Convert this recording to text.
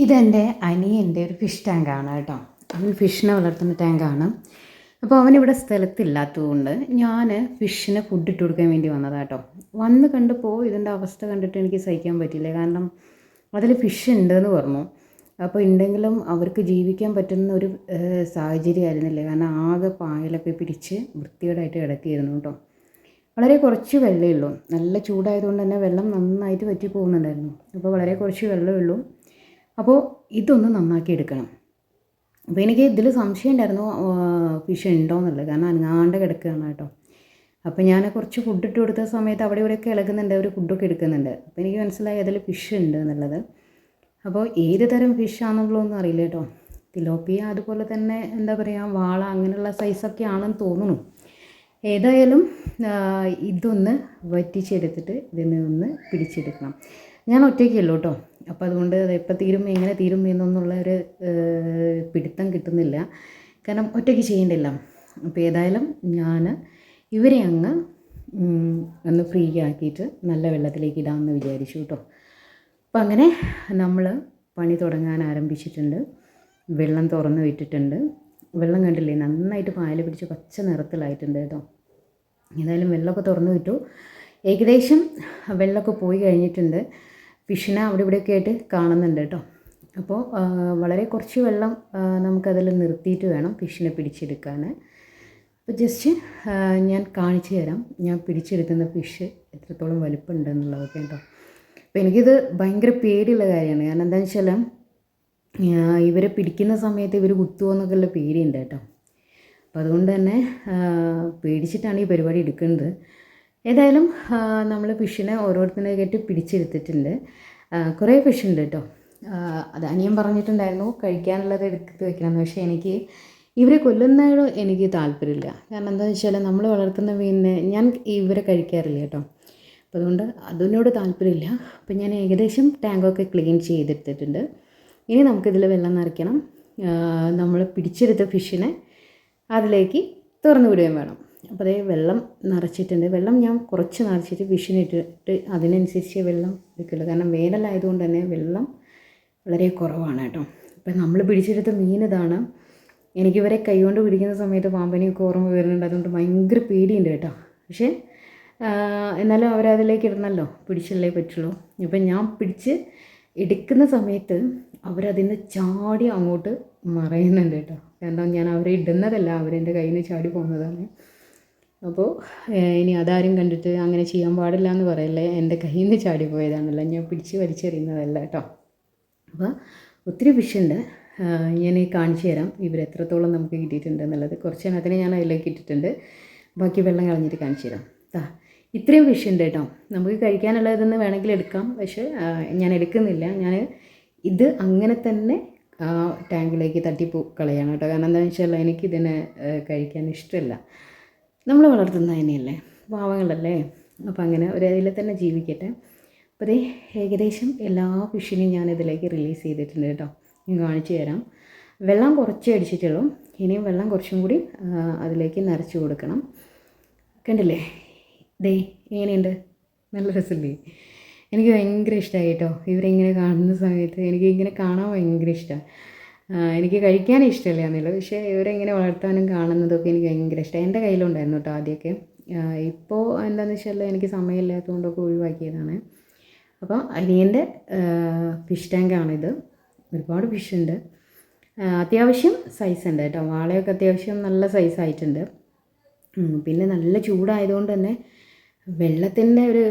ഇതെന്റെ അനിയന്റെ ഒരു ഫിഷ് ടാങ്കാണ് കേട്ടോ. അവൻ ഫിഷിനെ വളർത്തുന്ന ടാങ്കാണ് അപ്പോൾ അവനിവിടെ സ്ഥലത്തില്ലാത്തതുകൊണ്ട് ഞാൻ ഫിഷിന് ഫുഡ് ഇട്ട് കൊടുക്കാൻ വേണ്ടി വന്നതാണ് കേട്ടോ. വന്ന് കണ്ടപ്പോൾ ഇതിന്റെ അവസ്ഥ കണ്ടിട്ട് എനിക്ക് സഹിക്കാൻ പറ്റില്ല കാരണം അതിൽ ഫിഷ് ഉണ്ടെന്ന് പറഞ്ഞു. അപ്പോൾ ഉണ്ടെങ്കിലും അവർക്ക് ജീവിക്കാൻ പറ്റുന്ന ഒരു സാഹചര്യം ആയിരുന്നില്ല? കാരണം ആകെ പായലൊക്കെ പിടിച്ച് വൃത്തികേടായിട്ട് കിടക്കുകയായിരുന്നു കേട്ടോ. വളരെ കുറച്ച് വെള്ളമേ ഉള്ളൂ. നല്ല ചൂടായതുകൊണ്ട് തന്നെ വെള്ളം നന്നായിട്ട് വറ്റി പോകുന്നുണ്ടായിരുന്നു. അപ്പോൾ വളരെ കുറച്ച് വെള്ളമേ ഉള്ളൂ. അപ്പോൾ ഇതൊന്ന് നന്നാക്കി എടുക്കണം. അപ്പോൾ എനിക്ക് ഇതിൽ സംശയം ഉണ്ടായിരുന്നു ഫിഷ് ഉണ്ടോ എന്നുള്ളത് കാരണം അനങ്ങാണ്ട് കിടക്കുകയാണ് കേട്ടോ. അപ്പോൾ ഞാൻ കുറച്ച് ഫുഡ് ഇട്ട് കൊടുത്ത സമയത്ത് അവിടെ ഇവിടെയൊക്കെ ഇളകുന്നുണ്ട് അവർ ഫുഡൊക്കെ എടുക്കുന്നുണ്ട്. അപ്പോൾ എനിക്ക് മനസ്സിലായി അതിൽ ഫിഷ് ഉണ്ട് എന്നുള്ളത്. അപ്പോൾ ഏത് തരം ഫിഷ് ആണെന്നുള്ളതൊന്നും അറിയില്ല കേട്ടോ. തിലോപ്പിയ അതുപോലെ തന്നെ എന്താ പറയുക വാള അങ്ങനെയുള്ള സൈസൊക്കെ ആണെന്ന് തോന്നുന്നു. ഏതായാലും ഇതൊന്ന് വറ്റിച്ചെടുത്തിട്ട് ഇതിനെ ഒന്ന് പിടിച്ചെടുക്കണം. ഞാൻ ഒറ്റയ്ക്കല്ലോ കേട്ടോ. അപ്പോൾ അതുകൊണ്ട് എപ്പോൾ തീരും എങ്ങനെ തീരും എന്നൊന്നുള്ള ഒരു പിടുത്തം കിട്ടുന്നില്ല. കാരണം ഒറ്റയ്ക്ക് ചെയ്യേണ്ടില്ല. അപ്പോൾ ഏതായാലും ഞാൻ ഇവരെ അങ്ങ് ഒന്ന് ഫ്രീ ആക്കിയിട്ട് നല്ല വെള്ളത്തിലേക്ക് ഇടാമെന്ന് വിചാരിച്ചു കേട്ടോ. അപ്പോൾ അങ്ങനെ നമ്മൾ പണി തുടങ്ങാൻ ആരംഭിച്ചിട്ടുണ്ട്. വെള്ളം തുറന്ന് വിട്ടിട്ടുണ്ട്. വെള്ളം കണ്ടില്ലേ? നന്നായിട്ട് പായൽ പിടിച്ച് പച്ച നിറത്തിലായിട്ടുണ്ട് കേട്ടോ. ഏതായാലും വെള്ളമൊക്കെ തുറന്നു വിട്ടു. ഏകദേശം വെള്ളമൊക്കെ പോയി കഴിഞ്ഞിട്ടുണ്ട്. ഫിഷിനെ അവിടെ ഇവിടെയൊക്കെ ആയിട്ട് കാണുന്നുണ്ട് കേട്ടോ. അപ്പോൾ വളരെ കുറച്ച് വെള്ളം നമുക്കതിൽ നിർത്തിയിട്ട് വേണം ഫിഷിനെ പിടിച്ചെടുക്കാൻ. അപ്പോൾ ജസ്റ്റ് ഞാൻ കാണിച്ചു തരാം. ഞാൻ പിടിച്ചെടുക്കുന്ന ഫിഷ് എത്രത്തോളം വലുപ്പമുണ്ടെന്നുള്ളതൊക്കെ കേട്ടോ. അപ്പോൾ എനിക്കിത് ഭയങ്കര പേടിയുള്ള കാര്യമാണ്. കാരണം എന്താണെന്ന് വെച്ചാൽ ഇവരെ പിടിക്കുന്ന സമയത്ത് ഇവർ കുത്തുമോ എന്നൊക്കെയുള്ള പേടിയുണ്ട് കേട്ടോ. അപ്പോൾ അതുകൊണ്ട് തന്നെ പേടിച്ചിട്ടാണ് ഈ പരിപാടി എടുക്കുന്നത്. ഏതായാലും നമ്മൾ ഫിഷിനെ ഓരോരുത്തരെ കയറ്റി പിടിച്ചെടുത്തിട്ടുണ്ട്. കുറേ ഫിഷ് ഉണ്ട് കേട്ടോ അത് അനിയൻ പറഞ്ഞിട്ടുണ്ടായിരുന്നു കഴിക്കാനുള്ളത് എടുത്ത് വെക്കണമെന്ന്. പക്ഷേ എനിക്ക് ഇവരെ കൊല്ലുന്നതിനോ എനിക്ക് താല്പര്യമില്ല. കാരണം എന്താണെന്ന് വെച്ചാൽ നമ്മൾ വളർത്തുന്ന മീനിനെ ഞാൻ ഇവരെ കഴിക്കാറില്ല കേട്ടോ അപ്പോൾ അതുകൊണ്ട് അതിനോട് താല്പര്യമില്ല. അപ്പോൾ ഞാൻ ഏകദേശം ടാങ്കൊക്കെ ക്ലീൻ ചെയ്തെടുത്തിട്ടുണ്ട്. ഇനി നമുക്കിതിൽ വെള്ളം നിറയ്ക്കണം. നമ്മൾ പിടിച്ചെടുത്ത ഫിഷിനെ അതിലേക്ക് തുറന്നു വിടുകയും വേണം. അപ്പോൾ അതേ വെള്ളം നിറച്ചിട്ടുണ്ട്. വെള്ളം ഞാൻ കുറച്ച് നിറച്ചിട്ട് വിഷിനിട്ടിട്ട് അതിനനുസരിച്ച് വെള്ളം എടുക്കുള്ളൂ കാരണം വേനലായതുകൊണ്ട് തന്നെ വെള്ളം വളരെ കുറവാണ് കേട്ടോ. അപ്പം നമ്മൾ പിടിച്ചെടുത്ത മീൻ ഇതാണ്. എനിക്കിവരെ കൈകൊണ്ട് പിടിക്കുന്ന സമയത്ത് പാമ്പനെയൊക്കെ ഓർമ്മ വരുന്നുണ്ട്. അതുകൊണ്ട് ഭയങ്കര പേടിയുണ്ട് കേട്ടോ. പക്ഷേ എന്നാലും അവരതിലേക്ക് ഇടണമല്ലോ പിടിച്ചല്ലേ പറ്റുള്ളൂ. ഇപ്പം ഞാൻ പിടിച്ച് എടുക്കുന്ന സമയത്ത് അവരതിന് ചാടി അങ്ങോട്ട് മറയുന്നുണ്ട് കേട്ടോ. കാരണം ഞാൻ അവരെ ഇടുന്നതല്ല. അവരെന്റെ കയ്യിൽ നിന്ന് ചാടി പോകുന്നതാണ് അപ്പോൾ ഇനി അതാരും കണ്ടിട്ട് അങ്ങനെ ചെയ്യാൻ പാടില്ല എന്ന് പറയല്ലേ? എന്റെ കയ്യിൽ നിന്ന് ചാടിപ്പോയതാണല്ലോ. ഞാൻ പിടിച്ച് വലിച്ചെറിയുന്നതല്ല കേട്ടോ. അപ്പോൾ ഒത്തിരി ഫിഷുണ്ട് ഞാൻ കാണിച്ചു തരാം. ഇവരെത്രത്തോളം നമുക്ക് കിട്ടിയിട്ടുണ്ട് എന്നുള്ളത്. കുറച്ച് അതിനെ ഞാൻ അതിലേക്ക് ഇട്ടിട്ടുണ്ട്. ബാക്കി വെള്ളം കളഞ്ഞിട്ട് കാണിച്ചു തരാം. താ ഇത്രയും ഫിഷ് ഉണ്ട് കേട്ടോ. നമുക്ക് കഴിക്കാനുള്ളതെന്ന് വേണമെങ്കിൽ എടുക്കാം. പക്ഷേ ഞാൻ എടുക്കുന്നില്ല. ഞാൻ ഇത് അങ്ങനെ തന്നെ ടാങ്കിലേക്ക് തട്ടിപ്പോ കളയാണ് കേട്ടോ. കാരണം എന്താണെന്ന് വെച്ചാൽ എനിക്കിതിനെ കഴിക്കാൻ ഇഷ്ടമല്ല. നമ്മൾ വളർത്തുന്ന തന്നെയല്ലേ പാവങ്ങളല്ലേ? അപ്പം അങ്ങനെ ഒരു തന്നെ ജീവിക്കട്ടെ. അപ്പോൾ അതേ ഏകദേശം എല്ലാ ഫിഷിനെയും ഞാൻ ഇതിലേക്ക് റിലീസ് ചെയ്തിട്ടുണ്ട് കേട്ടോ. ഞാൻ കാണിച്ചു തരാം. വെള്ളം കുറച്ചേ അടിച്ചിട്ടുള്ളൂ. ഇനിയും വെള്ളം കുറച്ചും കൂടി അതിലേക്ക് നിറച്ച് കൊടുക്കണം. കണ്ടില്ലേ? ദേ എങ്ങനെയുണ്ട്? നല്ല രസമില്ലേ? എനിക്ക് ഭയങ്കര ഇഷ്ടമായി കേട്ടോ. ഇവരിങ്ങനെ കാണുന്ന സമയത്ത് എനിക്ക് ഇങ്ങനെ കാണാൻ ഭയങ്കര ഇഷ്ടമാണ് എനിക്ക് കഴിക്കാൻ ഇഷ്ടമില്ല എന്നുള്ളത്. പക്ഷേ ഇവരെങ്ങനെ വളർത്താനും കാണുന്നതൊക്കെ എനിക്ക് ഭയങ്കര ഇഷ്ടമാണ് എന്റെ കയ്യിലുണ്ടായിരുന്നു കേട്ടോ ആദ്യമൊക്കെ. ഇപ്പോൾ എന്താണെന്ന് വെച്ചാൽ എനിക്ക് സമയമില്ലാത്തതുകൊണ്ടൊക്കെ ഒഴിവാക്കിയതാണ്. അപ്പോൾ അനിയന്റെ ഫിഷ് ടാങ്കാണിത് ഒരുപാട് ഫിഷ് ഉണ്ട്. അത്യാവശ്യം സൈസ് ഉണ്ട് കേട്ടോ. വാളയൊക്കെ അത്യാവശ്യം നല്ല സൈസ് ആയിട്ടുണ്ട്. പിന്നെ നല്ല ചൂടായതുകൊണ്ട് തന്നെ വെള്ളത്തിന്റെ ഒരു